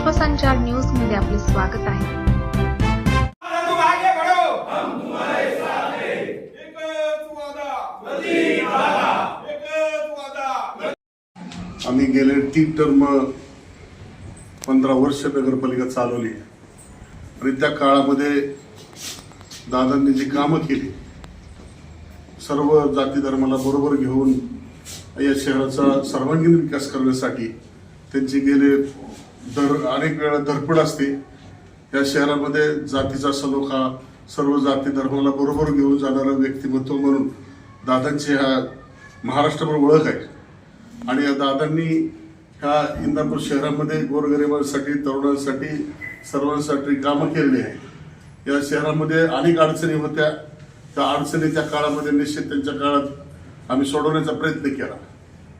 विश्वसंचार न्यूजमध्ये आपले स्वागत आहे. हैं आम्ही गेले तीन टर्म पंधरा वर्ष नगरपालिका चालवली. आणि त्या काळामध्ये दादांनी जी कामं केली सर्व जाती धर्माला बरोबर घेऊन या शहराचा सर्वांगीण विकास करण्यासाठी त्यांची गेले दर अनेक वेळा धरपड असते. या शहरामध्ये जातीचा सलोखा सर्व जाती धर्माला बरोबर घेऊन जाणारं व्यक्तिमत्व म्हणून दादांची ह्या महाराष्ट्रभर ओळख आहे. आणि या दादांनी ह्या इंदापूर शहरामध्ये गोरगरिबांसाठी तरुणांसाठी सर्वांसाठी कामं केलेली आहे या शहरामध्ये अनेक अडचणी होत्या. त्या अडचणी त्या काळामध्ये निश्चित त्यांच्या काळात आम्ही सोडवण्याचा प्रयत्न केला.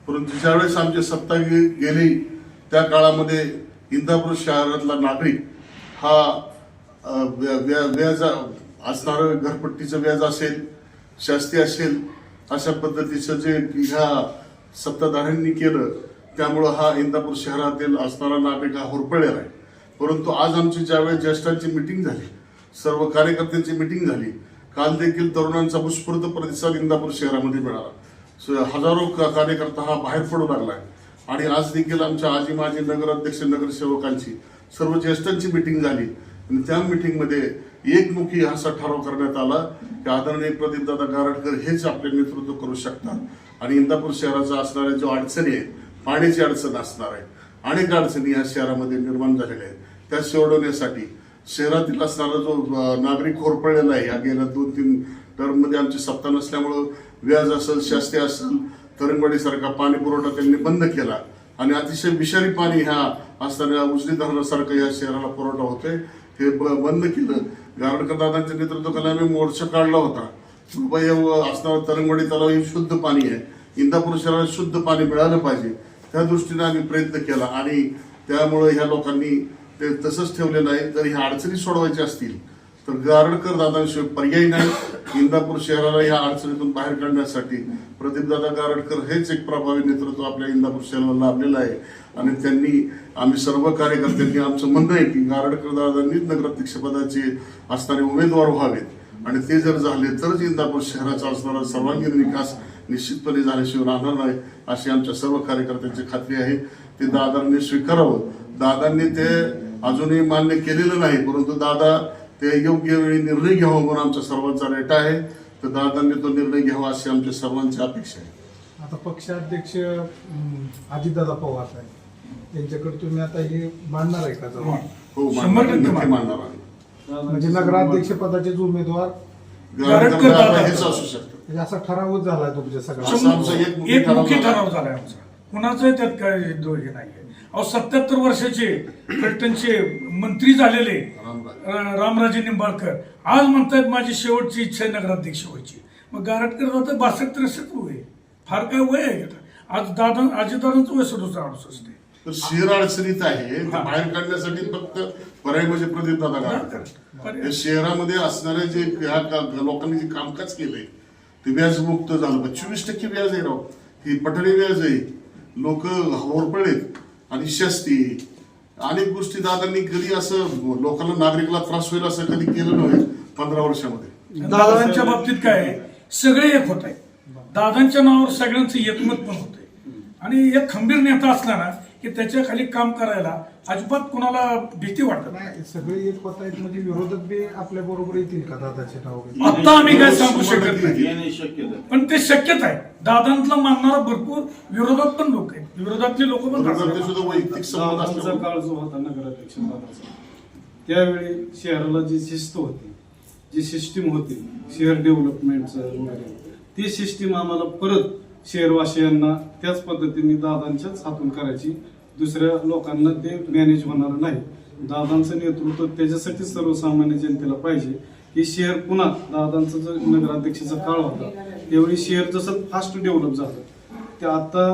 परंतु ज्यावेळेस आमची सत्ता गेली त्या काळामध्ये इंदापूर शहरातला नागरिक हा व्या- व्याज असणारं घरपट्टीचं व्याज असेल शास्ती असेल अशा पद्धतीचं जे ह्या सत्ताधाऱ्यांनी केलं त्यामुळं हा इंदापूर शहरातील असणारा नागरिक हा होरपळलेला आहे. परंतु आज आमची ज्यावेळेस ज्येष्ठांची मिटिंग झाली सर्व कार्यकर्त्यांची मिटिंग झाली काल देखील तरुणांचा उत्स्फूर्त प्रतिसाद इंदापूर शहरामध्ये मिळाला. स- हजारो का- कार्यकर्ता हा बाहेर पडू आहे आणि आज देखील आमच्या आजी माजी नगराध्यक्ष नगरसेवकांची सर्व ज्येष्ठांची मिटिंग झाली. आणि त्या मिटिंगमध्ये एकमुखी असा ठराव करण्यात आला की आदरणीय प्रदीपदादा गारटकर हेच आपले नेतृत्व करू शकतात. आणि इंदापूर शहराचा असणाऱ्या जो अडचणी आहेत पाण्याची अडचण असणार आहे अनेक अडचणी या शहरामध्ये निर्माण झालेल्या आहेत. त्या सोडवण्यासाठी शहरातील असणारा जो नागरिक होरपळलेला आहे या गेल्या दोन तीन टर्ममध्ये आमची सत्ता नसल्यामुळं व्याज असेल शास्ती असेल तरंगवाडी सारखा पाणी पुरवठा त्यांनी बंद केला. आणि अतिशय विषारी पाणी ह्या असताना उजनी धरणासारखं या शहराला पुरवठा होतोय. हे ब- बंद केलं. गारडकर दादांच्या नेतृत्वाखाली आम्ही मोर्चा काढला होता. बाबा असणारा तरंगवाडी तलाव हे शुद्ध पाणी आहे. इंदापूर शहराला शुद्ध पाणी मिळालं पाहिजे. त्या दृष्टीने आम्ही प्रयत्न केला. आणि त्यामुळे ह्या लोकांनी ते तसंच ठेवलेलं आहे जर ह्या अडचणी सोडवायच्या असतील. तर गारडकर दादांशिवाय पर्याय नाही. इंदापूर शहराला या अडचणीतून बाहेर काढण्यासाठी प्रदीपदादा गारडकर हेच एक प्रभावी नेतृत्व आपल्या इंदापूर शहराला लाभलेलं आहे. आणि त्यांनी आम्ही सर्व कार्यकर्त्यांनी आमचं म्हणणं आहे की गारडकर दादांनीच नगराध्यक्षपदाचे असणारे उमेदवार व्हावेत. आणि ते जर झाले तरच इंदापूर शहराचा असणारा सर्वांगीण विकास निश्चितपणे झाल्याशिवाय राहणार नाही अशी आमच्या सर्व कार्यकर्त्यांची खात्री आहे. ते दादांनी स्वीकारावं. दादांनी ते अजूनही मान्य केलेलं नाही परंतु दादा ते योग्य वेळी निर्णय घ्यावा म्हणून आमच्या सर्वांचा रेटा आहे. तर दादांनी तो निर्णय घ्यावा अशी आमच्या सर्वांची अपेक्षा आहे. आता पक्षाध्यक्ष अजितदादा पवार आहे त्यांच्याकडे तुम्ही आता हे मांडणार आहे का जवळ हो शंभर मानणार- टक्के नक्की मानणार. मानणार आहे म्हणजे नगराध्यक्ष पदाचे उमेदवार हेच असू शकतं. म्हणजे असा ठरावच झालाय तुमच्या असं सगळ्या आमचा एक मुख्य एक ठराव मुख्य झाला. ठराव आमचा. कुणाचंही त्यात काय दोष नाहीये. अहो सत्याहत्तर वर्षाचे फलटणचे मंत्री झालेले रामराज. निंबाळकर. आज म्हणतायत माझी शेवटची इच्छा आहे नगराध्यक्ष व्हायची. मग गारटकर जातं बासष्ट त्रेसष्ट वय. फार काय वय आहे? आज दादा अजितदादांचं वय सदुसष्ट अडुसष्ट आहे तर शहर अडचणीत आहे. ते बाहेर काढण्यासाठी फक्त पर्याय म्हणजे प्रदीप दादा. या शहरामध्ये असणारे जे लोकांनी जे कामकाज केलंय ते व्याजमुक्त झालं. चोवीस टक्के व्याज आहे राव. ही पठडी व्याज आहे. लोक होरपळेत आणि शस्ती. अनेक गोष्टी दादांनी कधी असं लोकांना नागरिकला त्रास होईल असं कधी केलं नव्हे पंधरा वर्षामध्ये. दादांच्या बाबतीत काय सगळे एक होत आहे दादांच्या नावावर सगळ्यांचं एकमत पण होत आणि एक खंबीर नेता असला ना की त्याच्याखाली काम करायला अजिबात कोणाला भीती वाटत नाही. सगळे एक होत आहेत म्हणजे विरोधक बी आपल्या बरोबर येतील का दादाचे नाव? आता आम्ही काय सांगू शकत नाही. पण ते शक्यता आहे. दादांतला मानणारा भरपूर विरोधात पण लोक आहेत. विरोधातले लोक पण काळ जो होता नगराध्यक्ष पदाचा त्यावेळी शहराला जी शिस्त होती जी सिस्टीम होती शहर डेव्हलपमेंटचं वगैरे ती सिस्टीम आम्हाला परत शहरवासियांना त्याच पद्धतीने दादांच्याच हातून करायची दुसऱ्या लोकांना ते मॅनेज होणार नाही. दादांचं नेतृत्व त्याच्यासाठी सर्वसामान्य जनतेला पाहिजे. की शहर पुन्हा दादांचा जो नगराध्यक्षाचा काळ होता त्यावेळी शहर जसं फास्ट डेव्हलप झालं. ते आता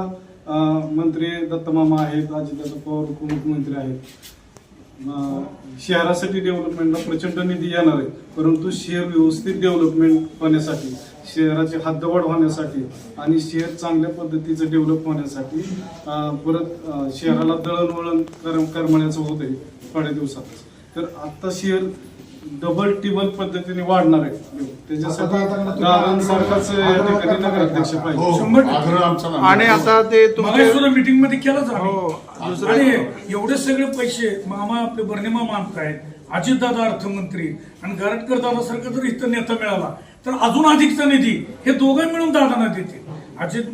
मंत्री दत्तमामा आहेत अजितदादा पवार उपमुख्यमंत्री आहेत. शहरासाठी डेव्हलपमेंटला प्रचंड निधी येणार आहे. परंतु शहर व्यवस्थित डेव्हलपमेंट होण्यासाठी शहराची हद्दवाढ होण्यासाठी आणि शहर चांगल्या पद्धतीचं डेव्हलप होण्यासाठी परत शहराला दळणवळण कर करमण्याचं होत आहे थोड्या दिवसातच तर आता शहर डबल टिबल पद्धतीने वाढणार आहे. त्याच्यासाठी दादांसारखाच या ठिकाणी? नगराध्यक्ष पाहिजे. हो. आणि आता ते सुद्धा मीटिंगमध्ये केलंच हो, एवढे सगळे पैसे मामा आपले बर्णिमा मानतायत. अजितदादा अर्थमंत्री आणि गारटकर दादासारखा जर इथं नेता मिळाला तर अजून अधिकचा निधी हे दोघं मिळून दादांना देतील. अजित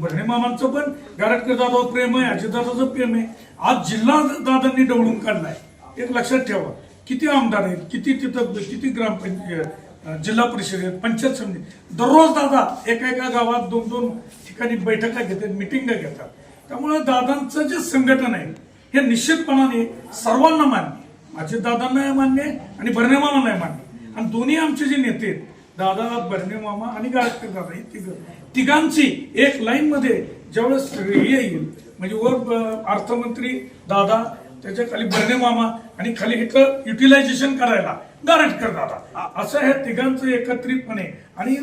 भरणे मामांचं पण गारटकर दादावर प्रेम आहे अजितदादाचं प्रेम आहे. आज जिल्हा दादांनी डवळून काढलाय. एक लक्षात ठेवा किती आमदार आहेत किती तिथं किती ग्रामपंचायत जिल्हा परिषद आहेत पंचायत समिती. दररोज दादा एका एका गावात दोन दोन ठिकाणी बैठका घेतात मिटिंगा घेतात. त्यामुळे दादांचं जे संघटन आहे हे निश्चितपणाने सर्वांना मान्य अजित दादांना मान्य आहे आणि बर्णे मामांना मान्य. आणि दोन्ही आमचे जे नेते आहेत दादा भरणे मामा आणि गाडकर दादा हे तिघ. तिघांची एक लाईन मध्ये ज्यावेळेस हे येईल म्हणजे वर अर्थमंत्री दादा त्याच्याखाली बर्णे मामा आणि खाली एक युटिलायझेशन करायला गारटकर दादा असं ह्या तिघांचं एकत्रितपणे आणि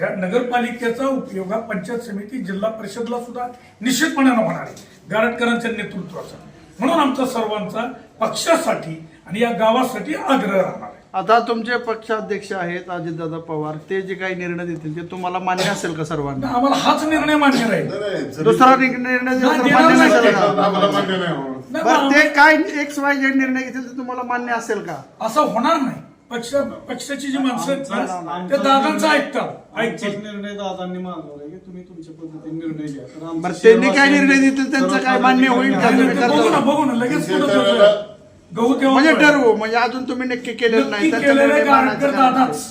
या नगरपालिकेचा उपयोग हा पंचायत समिती जिल्हा परिषदला सुद्धा निश्चितपणानं होणार आहे गारटकरांच्या नेतृत्वाचा. म्हणून आमचा सर्वांचा पक्षासाठी आणि या गावासाठी आग्रह राहणार आहे आता तुमचे पक्षाध्यक्ष आहेत अजितदादा पवार ते जे काही निर्णय देतील ते तुम्हाला मान्य असेल का सर्वांना आम्हाला हाच निर्णय मान्य राहील दुसरा नि- निर्णय दिला तर नाही, मान्य देणार नाही. का आम्हाला मान्य नाही हो. नाही, बरं मग ते काय एक्स वाय झेड निर्णय घेतील ते तुम्हाला मान्य असेल का असं होणार नाही पक्ष पक्षाची जी माणसं आहेत ना, ते दादांचं ऐकतात आमचाच ऐकतील निर्णय दादांनी मागवलाय की तुम्ही तुमच्या पद्धतीने निर्णय घ्या तर आमचं बरं, त्यांनी काय निर्णय देतील त्यांचं काय मान्य होईल का? पद्धतीने नाही, नाही, ते बघू ना बघू ना लगेच पुढं. गहू तेव्हा म्हणजे. ठरवू म्हणजे अजून तुम्ही नक्की केलेलं नाही नक्की केलेलं निर्णय? दादाच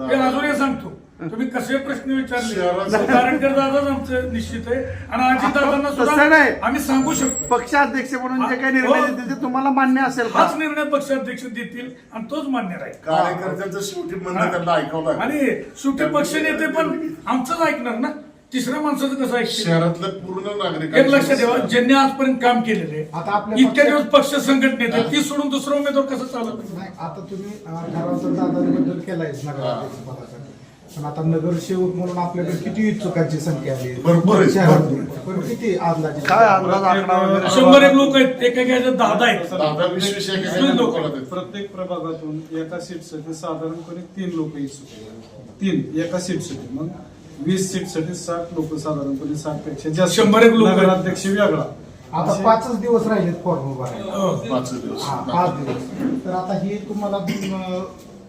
हे अजून हे सांगतो. तुम्ही कसे प्रश्न विचारले? शहराचं- दादाच आमचं निश्चित आहे. आणि अजित दादांना तसं सुद्धा नाही. आम्ही सांगू शकतो. पक्षाध्यक्ष म्हणून जे काही निर्णय हो. देतील ते तुम्हाला मान्य असेल का? हाच निर्णय पक्षाध्यक्ष देतील आणि तोच मान्य राहील. कार्यकर्त्यांचं शेवटी म्हणणं त्यांना ऐकावं लागेल आणि शेवटी पक्ष नेते पण आमचंच ऐकणार ना. तिसऱ्या माणसाचं कसं ऐकतील शहरातल्या पूर्ण एक नागरिकांची लक्षात ठेवा ज्यांनी आजपर्यंत काम केलेले आता आपल्या इतक्या दिवस पक्ष संघटनेत आहे, ती सोडून दुसरा उमेदवार कसं चालत नाही? आता तुम्ही अं, ठराव तर दादांबद्दल केलाय पण आता नगरसेवक म्हणून आपल्याकडे किती इच्छुकांची संख्या आहे? भरपूर आहे. शहरातून. पण किती अंदाजे काय अंदाज आकडा वगैरे शंभर एक लोक आहेत एका एका दहा आहेत. दादा एक लोक. देतात. प्रत्येक प्रभागातून एका सीटसाठी साधारणपणे तीन लोक इच्छुक आहेत. तीन एका सीटसाठी मग वीस सीटसाठी साठ लोक साधारणपणे साठपेक्षा जास्त शंभर एक लोकं. नगराध्यक्ष वेगळा. आता असे- पाचच दिवस राहिलेत फॉर्म भरायला हो. पाच दिवस. हा पाच दिवस. तर आता हे तुम्हाला दोन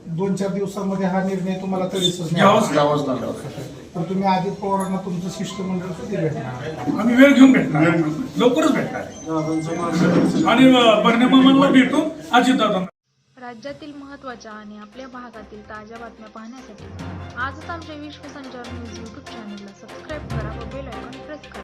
दोन चार दिवसामध्ये हा निर्णय तुम्हाला तरीच घ्यावाच गावाच लागला. तर तुम्ही अजित पवारांना तुमचं शिष्टमंडळ कधी भेटणार. आम्ही वेळ घेऊन भेटणार. लवकरच भेटणार. आणि बर्णे मामांना भेटून अजित दादा राज्यातील महत्त्वाच्या आणि आपल्या भागातील ताज्या बातम्या पाहण्यासाठी आजच आमच्या विश्वसंचार न्यूज यूट्यूब चॅनलला सबस्क्राईब करा व बेल आयकॉन प्रेस करा.